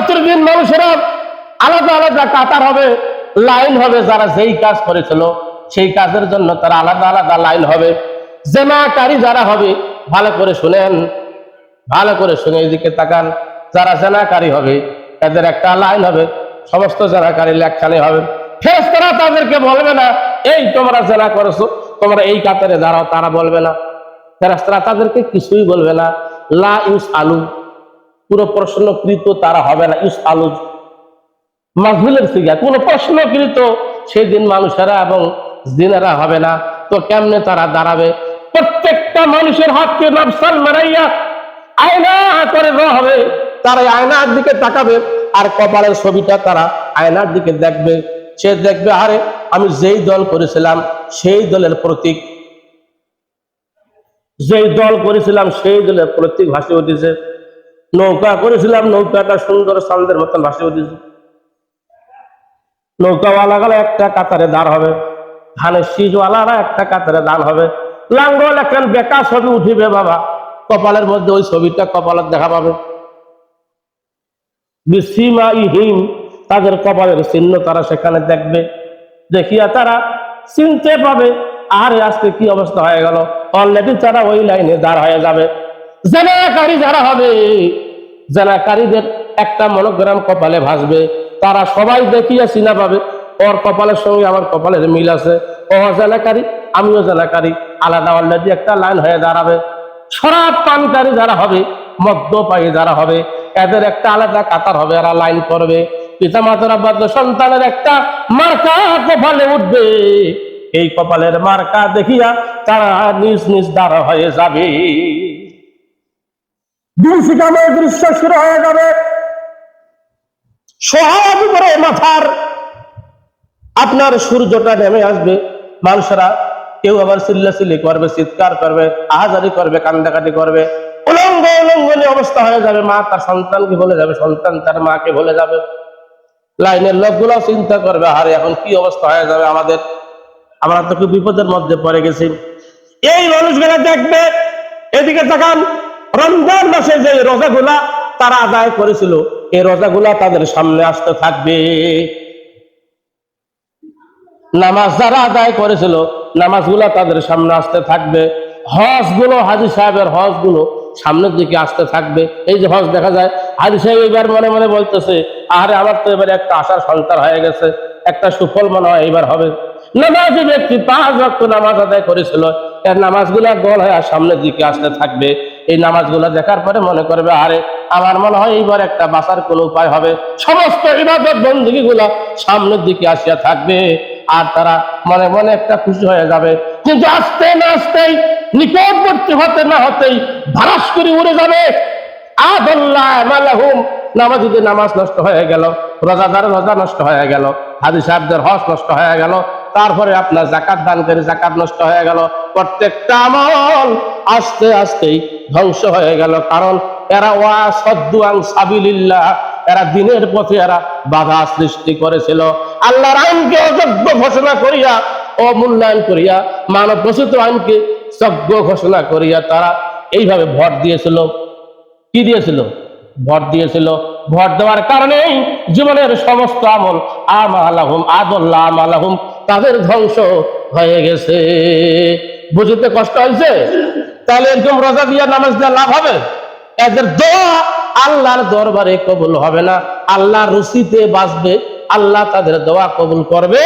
কেয়ামতের দিন মানুষেরা আলাদা আলাদা কাতার হবে, লাইন হবে যারা যেই কাজ করেছিল, সেই কাজের জন্য তারা আলাদা আলাদা লাইন হবে। জেনাকারী যারা হবে, ভালো করে শুনেন, ভালো করে শুনে এদিকে তাকান, যারা জেনাকারী হবে এদের একটা লাইন হবে, সমস্ত জেনাকারী লেখখানে হবে। ফেরেশতারা তাদেরকে বলবে না, এই তোমরা জেনা করেছ, তোমরা এই কাতারে দাঁড়াও তারা বলবে না। ফেরেশতারা তাদেরকে কিছুই বলবে না। লা ইউস আলু পুরো প্রশ্নকৃত তারা হবে না ইউস আলু। মাজহুলের সিগা, কোন প্রশ্নকৃত সেদিন মানুষেরা এবং জিনেরা হবে না। তো কেমনে তারা দাঁড়াবে? প্রত্যেকটা মানুষের হাতকে নবসাল মারাইয়া আয়না করে দেওয়া হবে। তারা আয়নার দিকে তাকাবে আর কপালের ছবিটা তারা আয়নার দিকে দেখবে। সে দেখবে, আরে, আমি যেই দল করেছিলাম সেই দলের প্রতীক। যেই দল করেছিলাম সেই দলের প্রতীক ভাসে উঠেছে। নৌকা করেছিলাম, নৌকাটা সুন্দর চান্দের মতন ভাসে উঠেছে। নৌকাওয়ালা গেলে, একটা কাতারে দাঁড় হবে। ধানের শীষওয়ালারা একটা কাতারে দাঁড় হবে। লাঙ্গল একখান বেকা ছবি উঠিবে বাবা। কপালের মধ্যে ওই ছবিটা কপালের দেখা পাবে। বিসীমা ইহিম তাদের কপালের চিহ্ন তারা সেখানে দেখবে। দেখিয়া তারা চিনতে পাবে, আর আজকে কি অবস্থা হয়ে গেল। অলরেডি তারা ওই লাইনে দাঁড় হয়ে যাবে। জেনাকারী যারা হবে, জেনাকারীদের একটা মনোগ্রাম কপালে ভাসবে। তারা সবাই দেখিয়া চিনা পাবে। ওর কপালের সঙ্গে আমার কপালের মিল আছে। ও জেনাকারী, আমিও জেনাকারী। আলাদা অলরেডি একটা লাইন হয়ে দাঁড়াবে। শরাব পানকারী যারা হবে মদ্যপায়ী যারা হবে, এদের একটা আলাদা কাতার হবে, এরা লাইন করবে। পিতা মাতারা বাধ্য সন্তানের একটা মার্কা কপালে উঠবে। এই কপালের মার্কা দেখিয়া তারা নিজ নিজ দ্বারা হয়ে যাবে। দুশিকামের দৃশ্য শুরু হয়ে যাবে। উপরে মাথার আপনার সূর্যটা নেমে আসবে। মানুষেরা কেউ আবার চিল্লাচিল্লি করবে, চিৎকার করবে, আহাজারি করবে, কান্দাকাটি করবে। উলঙ্গ, উলঙ্গনি অবস্থা হয়ে যাবে মা, তার সন্তানকে বলে যাবে, সন্তান তার মাকে বলে যাবে। লাইনের লোকগুলো চিন্তা করবে, আরে এখন কি অবস্থা হয়ে যাবে আমাদের? আমরা তো খুব বিপদের মধ্যে পড়ে গেছি। এই মানুষগুলো দেখবে, এদিকে তাকান। রমজান মাসে যে রোজাগুলা তারা আদায় করেছিল এই রোজাগুলা তাদের সামনে আসতে থাকবে। নামাজ যারা আদায় করেছিল, নামাজগুলা তাদের সামনে আসতে থাকবে। হজগুলো হাজি সাহেবের হজগুলো সামনের দিকে আসতে থাকবে। এই যে হজ দেখা যায়, হাজি সাহেব এবার মনে মনে বলতেছে আরে আমার তো এবার একটা আশার সন্তান হয়ে গেছে, একটা সুফল মনে হয় এবার হবে। নামাজি ব্যক্তি পাঁচ রক্ত নামাজ আদায় করেছিল, এর নামাজগুলা গোল হয়ে সামনের দিকে আসতে থাকবে। এই নামাজগুলা দেখার পরে মনে করবে, আরে আমার মনে হয় এইবার একটা বাঁচার কোনো উপায় হবে। সমস্ত ইবাদত বন্দী গুলা সামনের দিকে আসিয়া থাকবে আর তারা মনে মনে একটা খুশি হয়ে যাবে। কিন্তু আসতে না আসতেই, নিকটবর্তী হতে না হতেই ভারাস করে উড়ে যাবে। আদল্লাহ নামাজিদের নামাজ নষ্ট হয়ে গেল, রোজাদার রোজা নষ্ট হয়ে গেল হাজি সাহেবদের হজ নষ্ট হয়ে গেল তারপরে আপনার জাকাত দান করে জাকাত নষ্ট হয়ে গেল। প্রত্যেকটা আমল আস্তে আস্তেই ধ্বংস হয়ে গেল। কারণ এরা ওয়া সদ্দুয়াং সাবিলিল্লাহ, এরা দিনের পথে এরা বাধা সৃষ্টি করেছিল। আল্লাহর আইনকে অযোগ্য ঘোষণা করিয়া, অমূল্যায়ন করিয়া, মানব রচিত আইনকে যোগ্য ঘোষণা করিয়া তারা এইভাবে ভোট দিয়েছিল। কি দিয়েছিল? ভোট দিয়েছিল। ভোট দেওয়ার কারণেই জীবনের সমস্ত আমল আম আলাহুম আদল্লাহ আম আলাহুম তাদের ধ্বংস হয়ে গেছে। বুঝতে কষ্ট হয়েছে? তাহলে একদম রোজা দিয়া নামাজ দেওয়া লাভ হবে? এদের দোয়া আল্লাহর দরবারে কবুল হবে না। আল্লাহ রুচিতে বাঁচবে, আল্লাহ তাদের দোয়া কবুল করবে।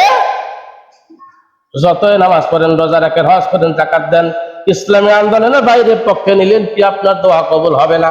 যতই নামাজ পড়েন, রোজা রাখেন, হজ করেন জাকাত দেন, ইসলামী আন্দোলনের বাইরে পক্ষে নিলেন কি আপনার দোয়া কবুল হবে না?